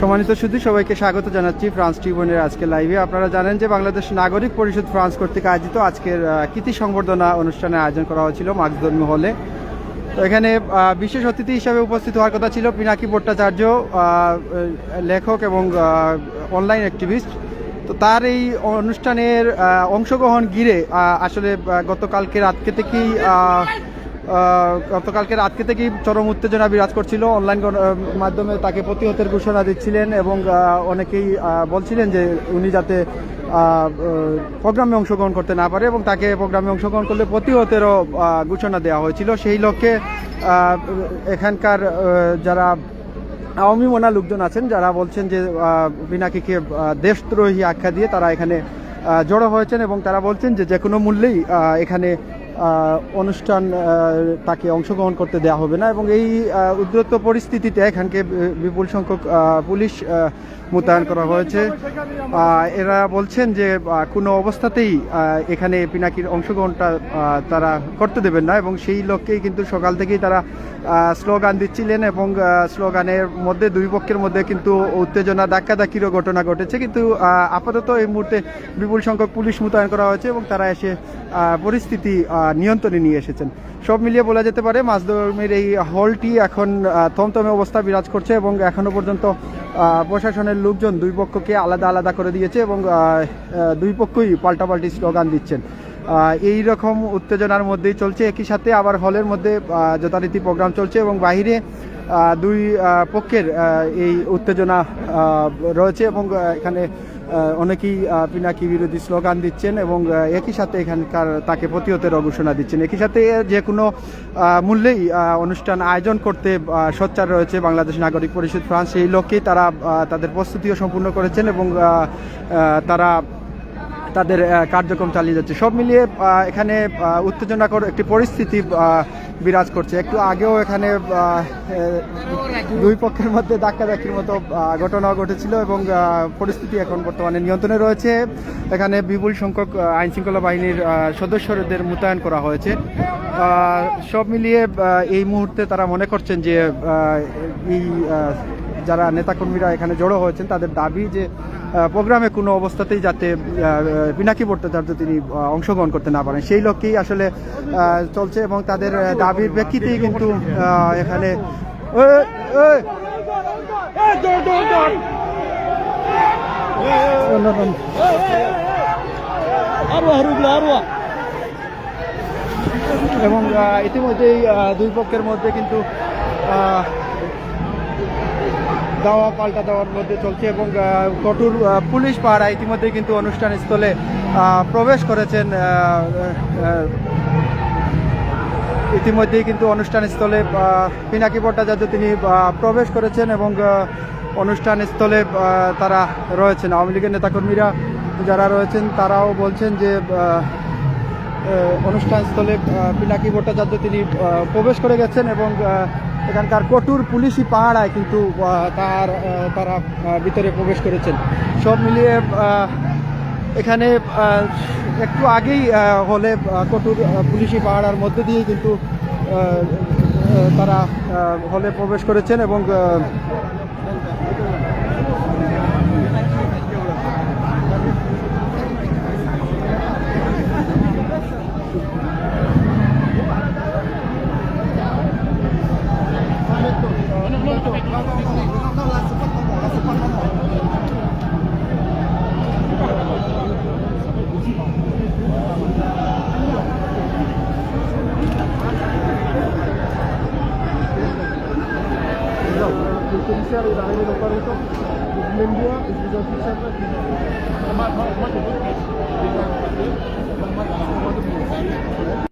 সম্মানিত শুধু সবাইকে স্বাগত জানাচ্ছি ফ্রান্স ট্রিবিউনের আজকে লাইভে। আপনারা জানেন যে বাংলাদেশ নাগরিক পরিষদ ফ্রান্স কর্তৃক আয়োজিত আজকের কৃতি সংবর্ধনা অনুষ্ঠানের আয়োজন করা হয়েছিল মার্কসধর্মী হলে। তো এখানে বিশেষ অতিথি হিসাবে উপস্থিত হওয়ার কথা ছিল পিনাকি ভট্টাচার্য লেখক এবং অনলাইন অ্যাক্টিভিস্ট। তো তার এই অনুষ্ঠানের অংশগ্রহণ ঘিরে আসলে গতকালকে রাতকে থেকেই গতকালকে রাতকে থেকেই চরম উত্তেজনা বিরাজ করছিল। অনলাইন মাধ্যমে তাকে প্রতিহতের ঘোষণা দিচ্ছিলেন এবং অনেকেই বলছিলেন যে উনি যাতে প্রোগ্রামে অংশগ্রহণ করতে না পারে এবং তাকে প্রোগ্রামে অংশগ্রহণ করলে প্রতিহতেরও ঘোষণা দেওয়া হয়েছিল। সেই লক্ষ্যে এখানকার যারা আওয়ামী মোনা লোকজন আছেন যারা বলছেন যে আহ, পিনাকিকে দেশদ্রোহী আখ্যা দিয়ে তারা এখানে জড়ো হয়েছেন এবং তারা বলছেন যে যে কোনো মূল্যেই এখানে অনুষ্ঠান তাকে অংশগ্রহণ করতে দেওয়া হবে না এবং এই উদ্রত পরিস্থিতিতে এখানকে বিপুল সংখ্যক পুলিশ মোতায়েন করা হয়েছে। এরা বলছেন যে কোনো অবস্থাতেই এখানে পিনাকির অংশগ্রহণটা তারা করতে দেবেন না এবং সেই লক্ষ্যেই কিন্তু সকাল থেকেই তারা স্লোগান দিচ্ছিলেন এবং স্লোগানের মধ্যে, দুই পক্ষের মধ্যে কিন্তু উত্তেজনা, ধাক্কাধাক্কিরও ঘটনা ঘটেছে। কিন্তু আপাতত এই মুহূর্তে বিপুল সংখ্যক পুলিশ মোতায়েন করা হয়েছে এবং তারা এসে পরিস্থিতি নিয়ন্ত্রণে নিয়ে এসেছেন। সব মিলিয়ে বলা যেতে পারে মাছদর্মের এই হলটি এখন থমথমে অবস্থা বিরাজ করছে এবং এখনও পর্যন্ত প্রশাসনের লোকজন দুই পক্ষকে আলাদা আলাদা করে দিয়েছে এবং দুই পক্ষই পাল্টাপাল্টি স্লোগান দিচ্ছেন। এই রকম উত্তেজনার মধ্যেই চলছে। একই সাথে আবার হলের মধ্যে যথারীতি প্রোগ্রাম চলছে এবং আহ, দুই পক্ষের এই উত্তেজনা রয়েছে এবং এখানে অনেকেই পিনাকি বিরোধী স্লোগান দিচ্ছেন এবং একই সাথে এখানকার তাকে প্রতিহতের ঘোষণা দিচ্ছেন। একই সাথে যে কোনো মূল্যেই অনুষ্ঠান আয়োজন করতে সোচ্চার রয়েছে বাংলাদেশ নাগরিক পরিষদ ফ্রান্স। সেই লক্ষ্যেই তারা তাদের প্রস্তুতিও সম্পূর্ণ করেছেন এবং তারা তাদের কার্যক্রম চালিয়ে যাচ্ছে। সব মিলিয়ে এখানে উত্তেজনাকর একটি পরিস্থিতি বিরাজ করছে। একটু আগেও এখানে দুই পক্ষের মধ্যে ধাক্কাধাক্কির মতো ঘটনা ঘটেছিল এবং পরিস্থিতি এখন বর্তমানে নিয়ন্ত্রণে রয়েছে। এখানে বিপুল সংখ্যক আইনশৃঙ্খলা বাহিনীর সদস্যদের মোতায়েন করা হয়েছে। সব মিলিয়ে এই মুহূর্তে তারা মনে করছেন যে এই যারা নেতাকর্মীরা এখানে জড়ো হয়েছেন, তাদের দাবি যে প্রোগ্রামে কোনো অবস্থাতেই যাতে পিনাকি ভট্টাচার্য তিনি অংশগ্রহণ করতে না পারেন সেই লক্ষ্যেই আসলে চলছে এবং তাদের দাবির প্রেক্ষিতেই কিন্তু এখানে! এবং ইতিমধ্যেই দুই পক্ষের মধ্যে কিন্তু দাওয়া, পাল্টা দেওয়ার মধ্যে চলছে এবং কঠোর পুলিশ পাহারা ইতিমধ্যে কিন্তু অনুষ্ঠান স্থলে প্রবেশ করেছেন ইতিমধ্যেই কিন্তু অনুষ্ঠান স্থলে পিনাকি ভট্টাচার্য তিনি প্রবেশ করেছেন এবং অনুষ্ঠান স্থলে তারা রয়েছেন। আওয়ামী লীগের নেতাকর্মীরা যারা রয়েছেন, তারাও বলছেন যে আহ, আহ, অনুষ্ঠান স্থলে আহ, পিনাকি ভট্টাচার্য তিনি প্রবেশ করে গেছেন এবং এখানকার কঠোর পুলিশি পাহাড়ায় কিন্তু তার তারা ভিতরে প্রবেশ করেছেন। সব মিলিয়ে এখানে একটু আগেই হলে কঠোর পুলিশি পাহাড়ার মধ্যে দিয়েই কিন্তু তারা হলে প্রবেশ করেছেন এবং concert, il va arriver dans pas longtemps. Donc je et je vous invite